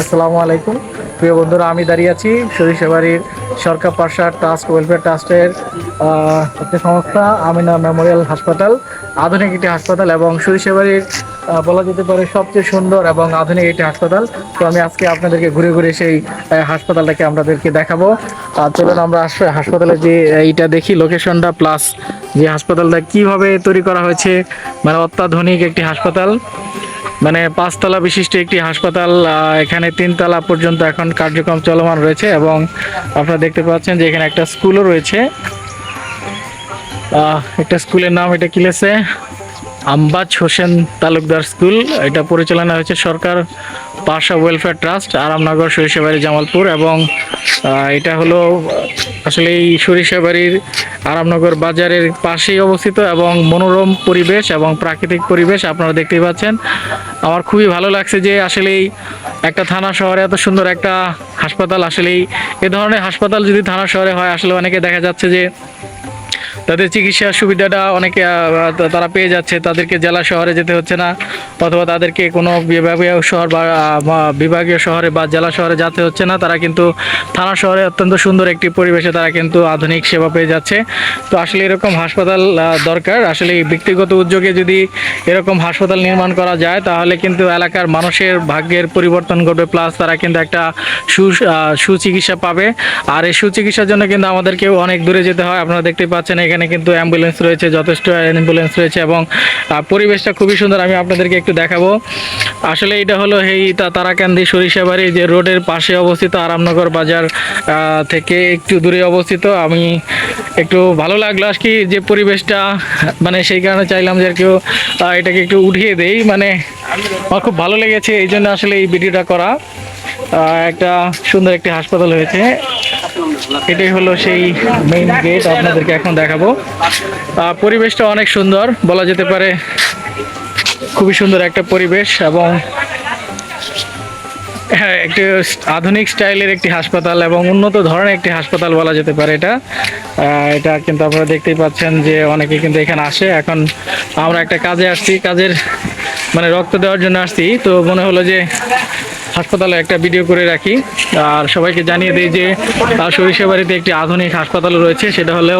আসসালামু আলাইকুম। প্রিয় বন্ধুরা, আমি দাঁড়িয়ে আছি সরিষাবাড়ির সরকার পাশার ট্রাস্ট, ওয়েলফেয়ার ট্রাস্টের একটি সংস্থা, আমিনা মেমোরিয়াল হাসপাতাল, আধুনিক একটি হাসপাতাল এবং সরিষাবাড়ির বলা যেতে পারে সবচেয়ে সুন্দর এবং আধুনিক একটি হাসপাতাল। তো আমি আজকে আপনাদেরকে ঘুরে ঘুরে সেই হাসপাতালটাকে আপনাদেরকে দেখাবো। আর চলুন আমরা হাসপাতালে যে এইটা দেখি লোকেশনটা প্লাস যে হাসপাতালটা কীভাবে তৈরি করা হয়েছে। মানে অত্যাধুনিক একটি হাসপাতাল। মানে পাঁচতলা বিশিষ্ট একটি হাসপাতাল এখানে তিনতলা পর্যন্ত এখন কার্যক্রম চলমান রয়েছে এবং আপনারা দেখতে পাচ্ছেন যে এখানে একটা স্কুলও রয়েছে। একটা স্কুলের নাম এটা কি লেছে আম্বাজ হোসেন তালুকদার স্কুল। এটা পরিচালনা হয়েছে সরকার পাশা ওয়েলফেয়ার ট্রাস্ট, আরামনগর সরিষাবাড়ি জামালপুর এবং এটা হলো, আসলে এই সরিষাবাড়ির আরামনগর বাজারের পাশেই অবস্থিত এবং মনোরম পরিবেশ এবং প্রাকৃতিক পরিবেশ আপনারা দেখতেই পাচ্ছেন। আমার খুবই ভালো লাগছে যে আসলেই একটা থানা শহরে এত সুন্দর একটা হাসপাতাল আসলেই এ ধরনের হাসপাতাল যদি থানা শহরে হয়, আসলে অনেকে দেখা যাচ্ছে যে তাদের চিকিৎসা সুবিধাটা অনেকে তারা পেয়ে যাচ্ছে। তাদেরকে জেলা শহরে যেতে হচ্ছে না, অথবা তাদেরকে কোনো বিভাগীয় শহর বা বিভাগীয় শহরে বা জেলা শহরে যেতে হচ্ছে না। তারা কিন্তু থানা শহরে অত্যন্ত সুন্দর একটি পরিবেশে তারা কিন্তু আধুনিক সেবা পেয়ে যাচ্ছে। তো আসলে এরকম হাসপাতাল দরকার। আসলে ব্যক্তিগত উদ্যোগে যদি এরকম হাসপাতাল নির্মাণ করা যায়, তাহলে কিন্তু এলাকার মানুষের ভাগ্যের পরিবর্তন ঘটবে। প্লাস তারা কিন্তু একটা সু সুচিকিৎসা পাবে। আর এই সুচিকিৎসার জন্য কিন্তু আমাদেরকেও অনেক দূরে যেতে হয়। আপনারা দেখতেই পাচ্ছেন এখানে কিন্তু অ্যাম্বুলেন্স রয়েছে, যথেষ্ট অ্যাম্বুলেন্স রয়েছে এবং পরিবেশটা খুবই সুন্দর। আমি আপনাদেরকে একটু দেখাবো। আসলে এটা হলো এই তারাকান্দি সরিষাবাড়ি, যে রোডের পাশে অবস্থিত আরামনগর বাজার থেকে একটু দূরে অবস্থিত। আমি একটু ভালো লাগল আর কি যে পরিবেশটা মানে সেই কারণে চাইলাম যে আর কেউ এটাকে একটু উঠিয়ে দেই। মানে আমার খুব ভালো লেগেছে, এই জন্য আসলে এই ভিডিওটা করা। একটা সুন্দর একটি হাসপাতাল হয়েছে। এটাই হলো সেই মেইন গেট আপনাদেরকে এখন দেখাবো। পরিবেশটা অনেক সুন্দর, বলা যেতে পারে খুবই সুন্দর একটা পরিবেশ এবং হ্যাঁ একটি আধুনিক স্টাইলের একটি হাসপাতাল এবং উন্নত ধরনের একটি হাসপাতাল বলা যেতে পারে এটা। এটা কিন্তু আপনারা দেখতেই পাচ্ছেন যে অনেকে কিন্তু এখানে আসে। এখন আমরা একটা কাজে আসছি, কাজের মানে রক্ত দেওয়ার জন্য আসছি। তো মনে হলো যে হাসপাতালে একটা ভিডিও করে রাখি। আর সবাইকে জানিয়ে দিই যে আহ, সরিষাবাড়িতে একটি আধুনিক হাসপাতাল রয়েছে সেটা হলো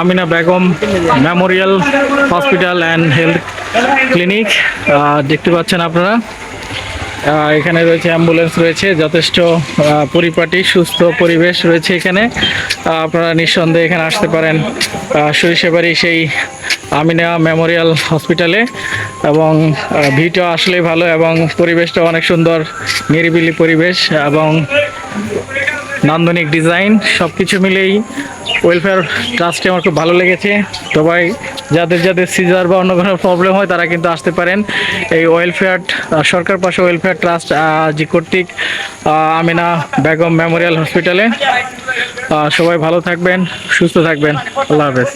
Amina Begum memorial hospital and health clinic. দেখতে পাচ্ছেন আপনারা। এখানে রয়েছে অ্যাম্বুলেন্স রয়েছে যথেষ্ট পরিপাটি সুস্থ পরিবেশ রয়েছে এখানে। আপনারা নিঃসন্দেহে এখানে আসতে পারেন। সরিষাবাড়ি সেই আমিনা মেমোরিয়াল হসপিটালে এবং ভিউটা আসলেই ভালো এবং পরিবেশটা অনেক সুন্দর, নিরিবিলি পরিবেশ এবং নান্দনিক ডিজাইন সব কিছু মিলেই ওয়েলফেয়ার ট্রাস্টে আমার খুব ভালো লেগেছে। সবাই যাদের যাদের সিজার বা অন্য কোনো প্রবলেম হয়, তারা কিন্তু আসতে পারেন। এই ওয়েলফেয়ার সরকার পাশে ওয়েলফেয়ার ট্রাস্ট যে কর্তৃক আমিনা বেগম মেমোরিয়াল হসপিটালে। সবাই ভালো থাকবেন, সুস্থ থাকবেন। আল্লাহ হাফেজ।